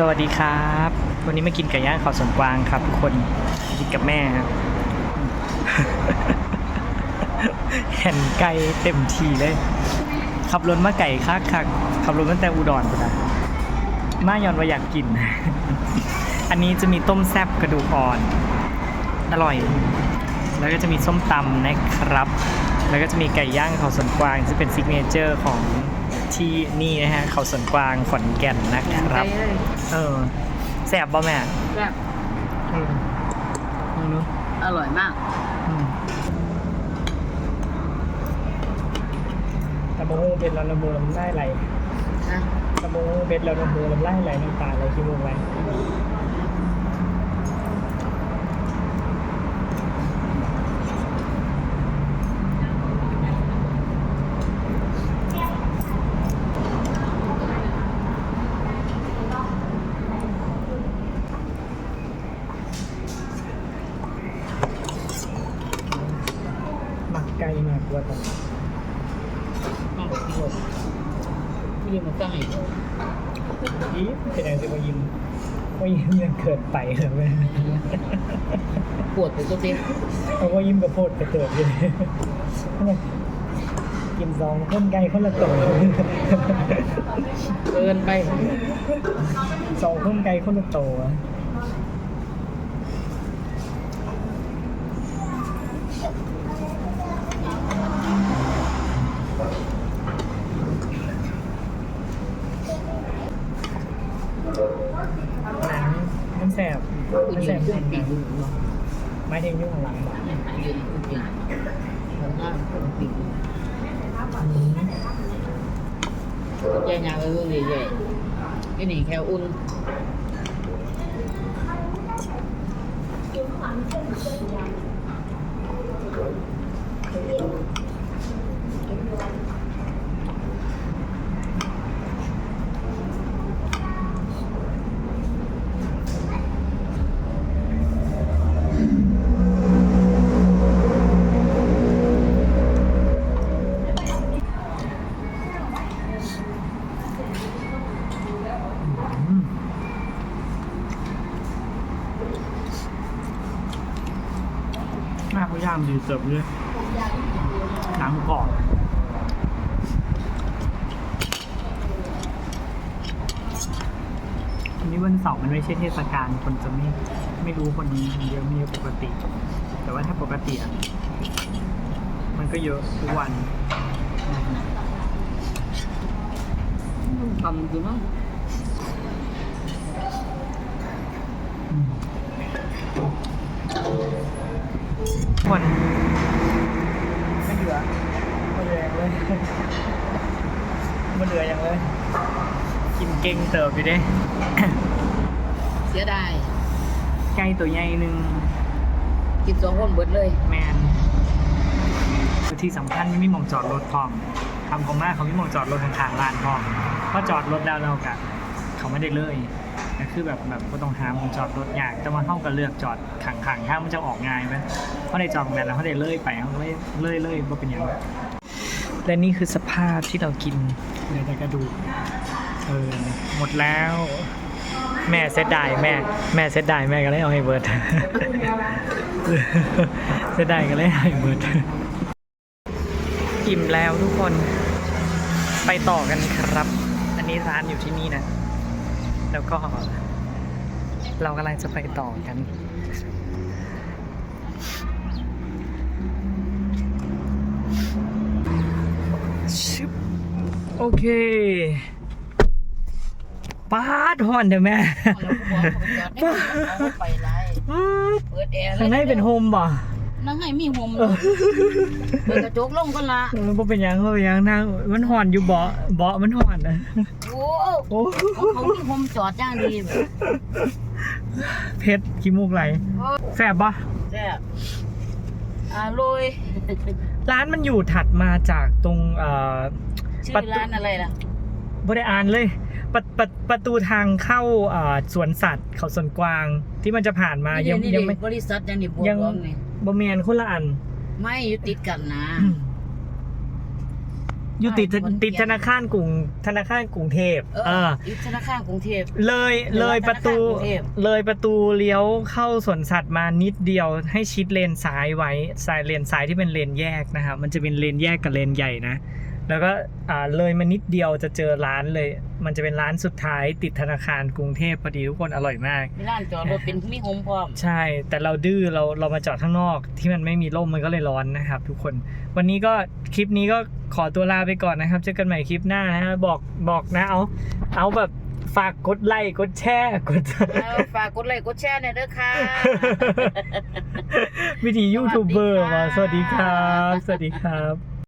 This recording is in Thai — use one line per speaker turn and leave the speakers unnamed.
สวัสดีครับ วันนี้มากินไก่ย่างเขาสวนกวางครับทุกคนกินกับแม่ครับเห็นไก่เต็มทีเลย ขับรถมาไก่คักคักขับรถมาแต่อุดรพุ่นะมาย้อนว่าอยากกิน อันนี้จะมีต้มแซบกระดูกอ่อน อร่อย แล้วก็จะมีส้มตำนะครับ แล้วก็จะมีไก่ย่างเขาสวนกวางซึ่งเป็นซิกเนเจอร์ของ ที่นี่นะฮะเขาสวนกวางขอนแก่นนะครับ เออแซ่บบ่แม่
แบบ
อืมลองดู
อร่อยมาก
อืมตะโมงเบ็ดแล้วน้ำมูน้ำไล่ไหล
นะ
ตะโมงเบ็ดแล้วน้ำมูน้ำไล่ไหลน้ำตาไหลขี้มูกไหล กไก่มากกว่าตอน
มากที่สุดที่มันตั้งอีก
อีเป็นอะไรสิว่ายิ้มว่ายิ้มยังเกิดไปเหรอแม่
ปวดไปตัวเต็ม
เพราะว่ายิ้มกับโพดไปเกิดเลยกินซองคนไก่คนละตัว
เกินไป
สองคนไก่คนละตัวหนังมัน แสบ
กู
มัน
ยื
แส
น
บ
เครื่องปีกดูเนาะ
ไม่ถึงยุ่งของหลังบอก
ยืนเครื่องปีกทำหน้าเครื่องปีกแย่ยางเออเลยใหญ่ไอ้นี่แค่อุ่น
หน้าเขา ย่างดีเสิร์ฟเลยหนังกรอบอันนี้วันเสาร์มันไม่ใช่เทศกาลคนจะไม่ไม่รู้คนนี้เยอะไม่เยอะปกติ แต่ว่าถ้าปกติอะมันก็เยอะทุกวัน
ทำอยู่มั้ง
คน ไม่เหลือไม่เหลืออย่างเลยไม่เหลืออย่างเลย กินเก่งเติบอยู่เด้
เสียดาย
ไก่ตัวใหญ่หนึ่ง
กินสองคนเบิดเลย
แมนที่สำคัญไม่มีหมองจอดรถพร้อมทำของมากเขาไม่หมองจอดรถข้างๆร้านพร้อมเพราะจอดรถแล้วเรากะเขาไม่ได้เลย ก็คือแบบแบบก็ต้องหามองจอดรถยากแต่ว่าเข้ากับเลือกจอดขังๆถ้ามันจะออกง่ายไหมเพราะในจอดแบบแล้วเขาได้เลยไปเขาเลยเลยเลยว่าเป็นย่างนั้นและนี่คือสภาพที่เรากินเหลือกระดูกเออหมดแล้ว แม่เสียดายแม่ แม่เสียดายแม่ก็เลยเอาให้เบิร์ดเสียดายก็เลยให้เบิร์ดอิ่มแล้วทุกคนไปต่อกันครับ อันนี้ร้านอยู่ที่นี่นะ แล้วก็เรากำลังจะไปต่อกันชิบโอเคป้าดหอนเดี๋ยวแม่
เอาไปไร
ป๊าด
เปิดแอร์
ข้างในเป็นโฮมบ่
นั่งให้มีโฮมเลยเปิดกระจกลงก็ละ
เออบ่เป็นหยังบ่เป็นหยังนางมันหอนอยู่เบาะเบาะมันหอนนะ
โอ้
โอ้
เขามีโฮมจอดย่างดีแบบ
เพชรขี้มูกไหล
โอ้
แซ่บปะ
แซ่บอร่อย
ร้านมันอยู่ถัดมาจากตรงเอ่อ
ชื่
ประ
อ
ตู
ร้านอะไรล่ะ
บ่ได้อ่านเลยประประประตูทางเข้าเอ่อสวนสัตว์เขาสวนกวางที่มันจะผ่านมายัง
นี่
ยัง
ดิ
ไม่
บริษัทยังนี่บัว
ยัง
ร้องนี่
บ่แม่นคนละอัน
ไม่อยู่ติดกันนะ
อยู่ติด
ขอนแก่น
ติดธนาคารกรุงธนาคารกรุงเทพ
เอ
เอ
อ
อ
อีกธนาคารกรุงเทพ
เลยเลยประตู
ธนาคารกรุงเทพ
เลยประตูเลี้ยวเข้าสวนสัตว์มานิดเดียว ให้ชิดเลนซ้ายไว้สายเลนซ้ายที่เป็นเลนแยกนะครับมันจะเป็นเลนแยกกับเลนใหญ่นะ แล้วก็อ่าเลยมานิดเดียวจะเจอร้านเลย มันจะเป็นร้านสุดท้ายติดธนาคารกรุงเทพพอดีทุกคนอร่อยมาก
มีร้านจอดรถเป็นมีโฮมพร้อม
ใช่ แต่เราดื้อเราเรามาจอดข้างนอกที่มันไม่มีร่มมันก็เลยร้อนนะครับ ทุกคน วันนี้ก็คลิปนี้ก็ขอตัวลาไปก่อนนะครับ เจอกันใหม่คลิปหน้านะฮะบอกบอกนะเอาเอาแบบฝากกดไลค์กดแชร์กด
แล้วฝากกดไลค์กดแชร์หน่อยเด้อค่ะ
วิธียูทูบเบอร์มาส
สวั
วัส
สดี
ดีค
ค่ะ
รับ สวัสดีครับ